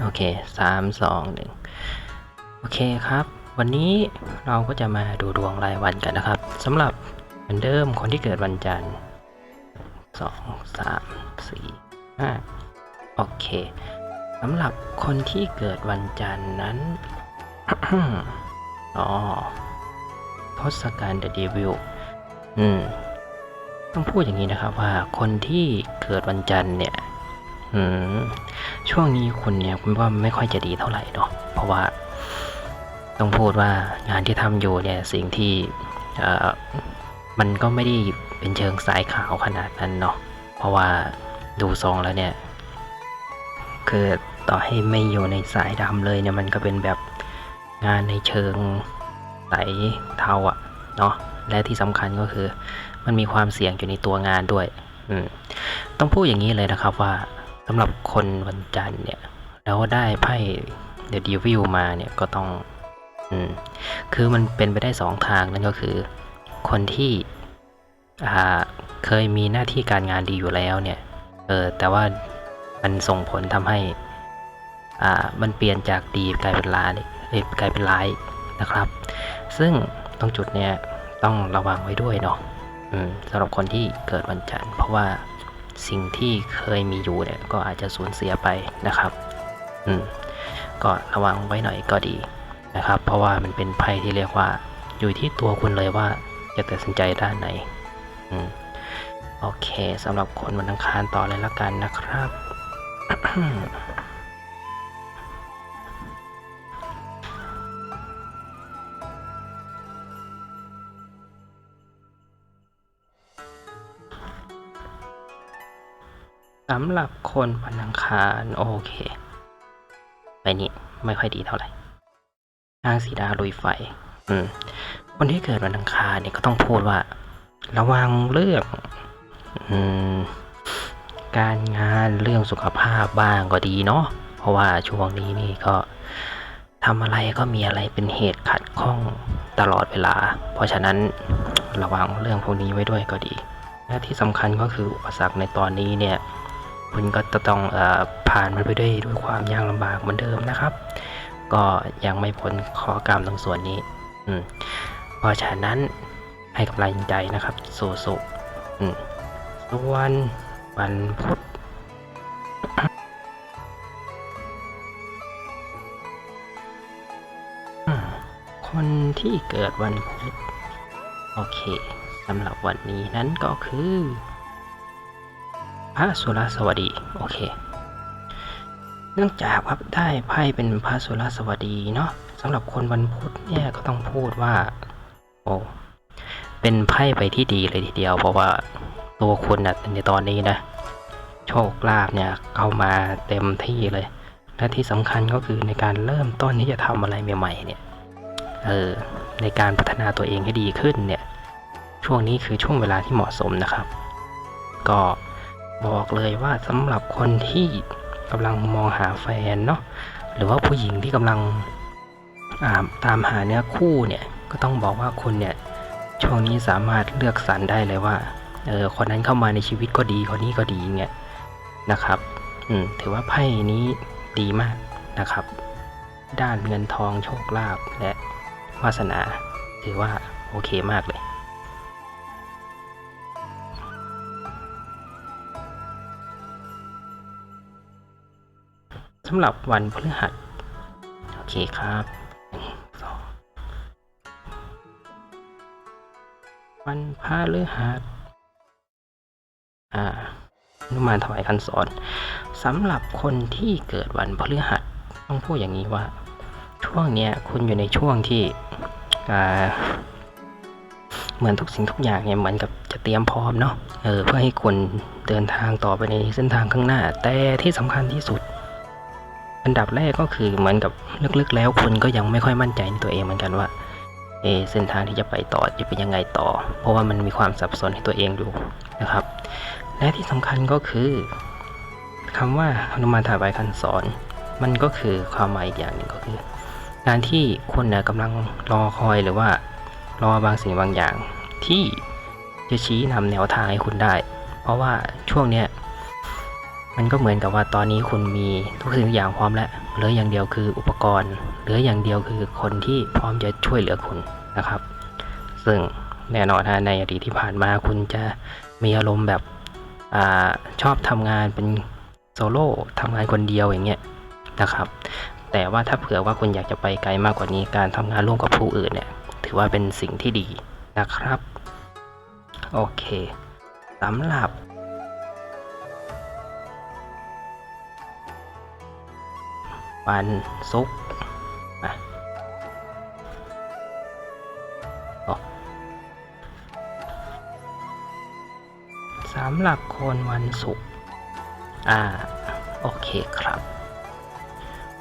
โอเคสามสองหนึ่งโอเคครับ วันนี้เราก็จะมาดูดวงรายวันกันนะครับสำหรับเหมือนเดิมคนที่เกิดวันจันทร์สองสามสี่ห้าโอเคสำหรับคนที่เกิดวันจันทร์นั้นอ๋อทศกัณฐ์เดอะเดวิลอืมต้องพูดอย่างนี้นะครับว่าคนที่เกิดวันจันทร์เนี่ย อืมช่วงนี้คุณเนี่ยคุณว่าไม่ค่อยจะดีเท่าไหร่เนาะเพราะว่าต้องพูดว่างานที่ทำอยู่เนี่ยสิ่งที่เอ่อมันก็ไม่ได้เป็นเชิงสายขาวขนาดนั้นเนาะเพราะว่าดูทรงแล้วเนี่ย คือต่อให้ไม่อยู่ในสายดำเลยเนี่ยมันก็เป็นแบบงานในเชิงสายเทาอะเนาะและที่สำคัญก็คือ มันมีความเสี่ยงอยู่ในตัวงานด้วยอืมต้องพูดอย่างนี้เลยนะครับว่าำหรับคนวันจันทร์เนี่ยแล้วได้ไพ่เดอะดีวิลมาเนี่ยก็ต้องอืมคือมันเป็นไปได้สองทางนั่นก็คือ คนที่อ่าเคยมีหน้าที่การงานดีอยู่แล้วเนี่ยเออแต่ว่ามันส่งผลทำให้อ่ามันเปลี่ยนจากดีกลายเป็นร้ายเอ้ยกลายเป็นร้ายนะครับ ซึ่งตรงจุดเนี้ยต้องระวังไว้ด้วยเนาะอืมสำหรับคนที่เกิดวันจันทร์เพราะว่า สิ่งที่เคยมีอยู่เนี่ยก็อาจจะสูญเสียไปนะครับ อืมก็ระวังไว้หน่อยก็ดีนะครับ เพราะว่ามันเป็นภัยที่เรียกว่า อยู่ที่ตัวคุณเลยว่าจะตัดสินใจด้านไหน อืมโอเคสำหรับคนวันอังคารต่อเลยละกันนะครับ สำหรับคนวันอังคารโอเคไปนี่ไม่ค่อยดีเท่าไหร่นางสีดาลุยไฟ อืมคนที่เกิดวันอังคารเนี่ยก็ต้องพูดว่า ระวังเรื่องอืมการงานเรื่องสุขภาพบ้างก็ดีเนาะเพราะว่าช่วงนี้นี่ก็ทำอะไรก็มีอะไรเป็นเหตุขัดข้องตลอดเวลา เพราะฉะนั้นระวังเรื่องพวกนี้ไว้ด้วยก็ดีและที่สำคัญก็คืออุปสรรคในตอนนี้เนี่ย คุณก็จะต้องอผ่านมันไปด้วยด้วยความยากลำบากเหมือนเดิมนะครับ ก็ยังไม่พ้นข้อกรรมตรงส่วนนี้ อืมเพราะฉะนั้นให้กำลังใจนะครับสู้ๆอืมส่วนวันพุธคนที่เกิดวันพุธโอเคสำหรับวันนี้นั้นก็คือ พระสุรสวัสดี โอเค เนื่องจากครับได้ไพ่เป็นพระสุรสวัสดีเนาะสำหรับคนวันพุธเนี่ยก็ต้องพูดว่า โอ้เป็นไพ่ไปที่ดีเลยทีเดียว เพราะว่าตัวคุณนะในตอนนี้นะ โชคลาภเนี่ยเข้ามาเต็มที่เลย และที่สำคัญก็คือในการเริ่มต้นที่จะทำอะไรใหม่ๆเนี่ยเออในการพัฒนาตัวเองให้ดีขึ้นเนี่ย ช่วงนี้คือช่วงเวลาที่เหมาะสมนะครับ ก็ บอกเลยว่าสำหรับคนที่กำลังมองหาแฟนเนาะหรือว่าผู้หญิงที่กำลังาตามหาเนื้อคู่เนี่ยก็ต้องบอกว่าคุณเนี่ยช่วงนี้สามารถเลือกสรรได้เลยว่าเออคนนั้นเข้ามาในชีวิตก็ดีคนนี้ก็ดีเงี้ยนะครับอืมถือว่าไพ่นี้ดีมากนะครับ ด้านเงินทองโชคลาภและวาสนา ถือว่าโอเคมากเลย สำหรับวันพฤหัส โอเคครับหนึ่งสองวันพฤหัส อ่านุมานถวายคันสอนสำหรับคนที่เกิดวันพฤหัสต้องพูดอย่างนี้ว่า ช่วงเนี้ยคุณอยู่ในช่วงที่อ่าเหมือนทุกสิ่งทุกอย่างเนี่ยเหมือนกับจะเตรียมพร้อมเนาะเออเพื่อให้คุณเดินทางต่อไปในเส้นทางข้างหน้า แต่ที่สำคัญที่สุด อันดับแรกก็คือเหมือนกับลึกๆ แล้วคุณก็ยังไม่ค่อยมั่นใจในตัวเองเหมือนกันว่าเอเส้นทางที่จะไปต่อจะเป็นยังไงต่อ เพราะว่ามันมีความสับสนในตัวเองอยู่นะครับ และที่สำคัญก็คือคำว่าหนุมานถวายคันสอน มันก็คือความหมายอีกอย่างหนึ่งก็คือ การที่คุณนะกำลังรอคอยหรือว่ารอบางสิ่งบางอย่างที่จะชี้นำแนวทางให้คุณได้ เพราะว่าช่วงเนี้ย มันก็เหมือนกับว่าตอนนี้คุณมีทุกสิ่งทุกอย่างพร้อมแล้วเหลืออย่างเดียวคืออุปกรณ์เหลืออย่างเดียวคือคนที่พร้อมจะช่วยเหลือคุณนะครับ ซึ่งแน่นอนฮะในอดีตที่ผ่านมาคุณจะมีอารมณ์แบบอชอบทำงานเป็นโซโล่ทำงานคนเดียวอย่างเงี้ยนะครับ แต่ว่าถ้าเผื่อว่าคุณอยากจะไปไกลมากกว่านี้การทำงานร่วมกับผู้อื่นเนี่ยถือว่าเป็นสิ่งที่ดีนะครับ โอเคสำหรับ วันศุกร์อะสำหรับคนวันศุกร์อ่า โอเคครับ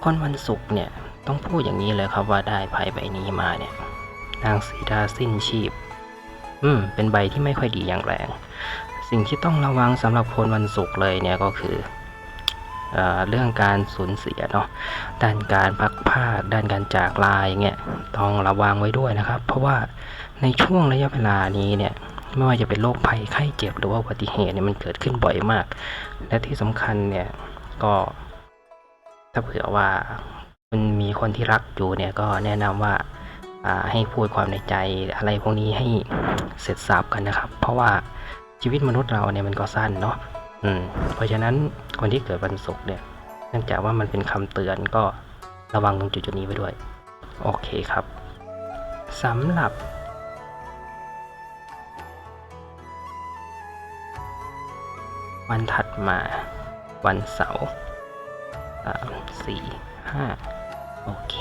คนวันศุกร์เนี่ย ต้องพูดอย่างนี้เลยครับว่าได้ไพ่ใบนี้มาเนี่ย นางสีดาสิ้นชีพ อืม เป็นใบที่ไม่ค่อยดีอย่างแรง สิ่งที่ต้องระวังสำหรับคนวันศุกร์เลยเนี่ยก็คือ เเรื่องการสูญเสียเนาะด้านการพักภาคด้านการจากลาอย่างเงี้ยต้องระวังไว้ด้วยนะครับ เพราะว่าในช่วงระยะเวลานี้เนี่ยไม่ว่าจะเป็นโรคภัยไข้เจ็บหรือว่าอุบัติเหตุเนี่ยมันเกิดขึ้นบ่อยมาก และที่สำคัญเนี่ยก็ถ้าเผื่อว่าคุณมีคนที่รักอยู่เนี่ยก็แนะนำว่าอ่าให้พูดความในใจอะไรพวกนี้ให้เสร็จสับกันนะครับ เพราะว่าชีวิตมนุษย์เราเนี่ยมันก็สั้นเนาะ อืมเพราะฉะนั้นคนที่เกิดวันศุกร์เนี่ย เนื่องจากว่ามันเป็นคำเตือนก็ระวังตรงจุดจุดๆนี้ไว้ด้วย โอเคครับสำหรับ วันถัดมา วันเสาร์สามสี่ห้าโอเค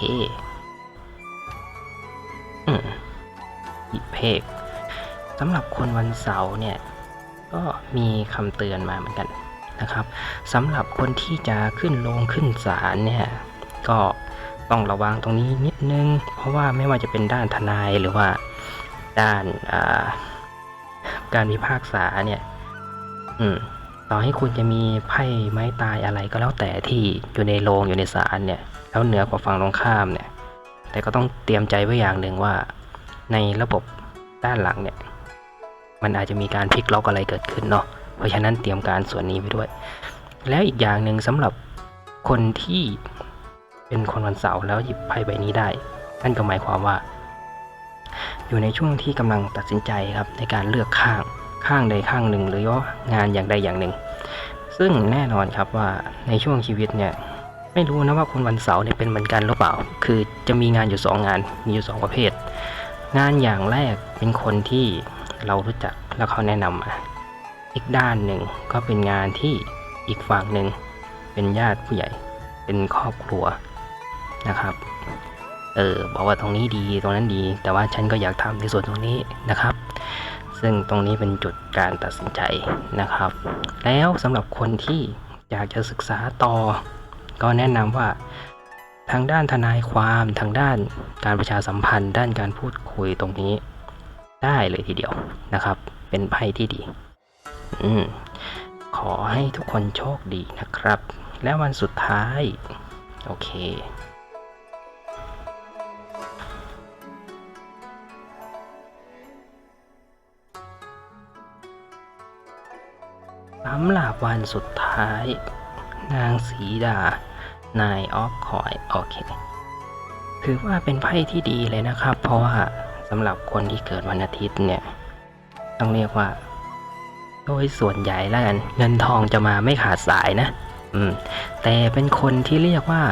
อืมหยิเพกสำหรับคนวันเสาร์เนี่ย ก็มีคำเตือนมาเหมือนกันนะครับสำหรับคนที่จะขึ้นลงขึ้นศาลเนี่ยก็ต้องระวังตรงนี้นิดนึง เพราะว่าไม่ว่าจะเป็นด้านทนายหรือว่าด้านาการพิพากษาเนี่ยอืมต่อให้คุณจะมีไพ่ไม้ตายอะไรก็แล้วแต่ที่อยู่ในโรงอยู่ในศาลเนี่ย แล้วเหนือกว่าฝั่งตรงข้ามเนี่ย แต่ก็ต้องเตรียมใจไว้อย่างหนึ่งว่าในระบบด้านหลังเนี่ย มันอาจจะมีการพลิกล็อกอะไรเกิดขึ้นเนาะเพราะฉะนั้นเตรียมการส่วนนี้ไว้ด้วย แล้วอีกอย่างหนึ่งสำหรับคนที่เป็นคนวันเสาร์แล้วหยิบไพ่ใบนี้ได้นั่นก็หมายความว่า อยู่ในช่วงที่กำลังตัดสินใจครับในการเลือกข้างข้างใดข้างหนึ่ง หรือว่างานอย่างใดอย่างหนึ่ง ซึ่งแน่นอนครับว่าในช่วงชีวิตเนี่ยไม่รู้นะว่าคนวันเสาร์เนี่ยเป็นเหมือนกันหรือเปล่า คือจะมีงานอยู่สองงาน มีอยู่สองประเภท งานอย่างแรกเป็นคนที่ เรารู้จักแล้วเขาแนะนำมา อีกด้านหนึ่งก็เป็นงานที่อีกฝั่งหนึ่งเป็นญาติผู้ใหญ่ เป็นครอบครัวนะครับ เออบอกว่าตรงนี้ดีตรงนั้นดี แต่ว่าฉันก็อยากทำในส่วนตรงนี้นะครับ ซึ่งตรงนี้เป็นจุดการตัดสินใจนะครับ แล้วสำหรับคนที่อยากจะศึกษาต่อ ก็แนะนำว่าทางด้านทนายความทางด้านการประชาสัมพันธ์ ด้านการพูดคุยตรงนี้ ได้เลยทีเดียวนะครับ เป็นไพ่ที่ดี อืมขอให้ทุกคนโชคดีนะครับ และวันสุดท้าย โอเคสำหรับวันสุดท้าย นางสีดานายออฟคอย โอเค ถือว่าเป็นไพ่ที่ดีเลยนะครับ เพราะว่า สำหรับคนที่เกิดวันอาทิตย์เนี่ย ต้องเรียกว่า โดยส่วนใหญ่แล้วกัน เงินทองจะมาไม่ขาดสายนะ อืม แต่เป็นคนที่เรียกว่า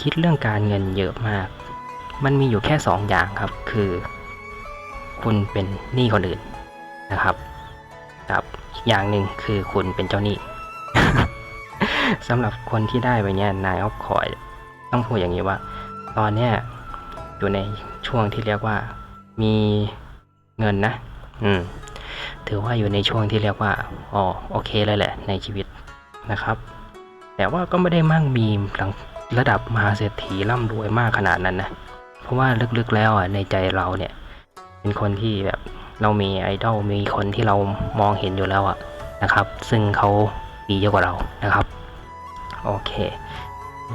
คิดเรื่องการเงินเยอะมาก มันมีอยู่แค่สองอย่างครับ คือ คุณเป็นหนี้คนอื่นนะครับกับอีกอย่างหนึ่งคือคุณเป็นเจ้าหนี้สำหรับคนที่ได้ไปเนี่ยนายออฟคอย ต้องพูดอย่างนี้ว่า ตอนเนี้ยอยู่ในช่วงที่เรียกว่า มีเงินนะ อืม ถือว่าอยู่ในช่วงที่เรียกว่า อ๋อ โอเคเลยแหละ ในชีวิตนะครับ แต่ว่าก็ไม่ได้มั่งมีหลังระดับมหาเศรษฐีร่ำรวยมากขนาดนั้นนะ เพราะว่าลึกๆแล้วอะในใจเราเนี่ย เป็นคนที่แบบเรามีไอดอล มีคนที่เรามองเห็นอยู่แล้วอะนะครับ ซึ่งเขาดีเยอะกว่าเรานะครับ โอเค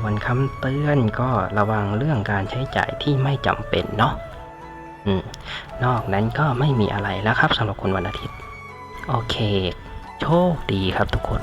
วันคำเตือนก็ระวังเรื่องการใช้จ่ายที่ไม่จำเป็นเนาะ นอกนั้นก็ไม่มีอะไรแล้วครับสำหรับคนวันอาทิตย์ โอเค โชคดีครับทุกคน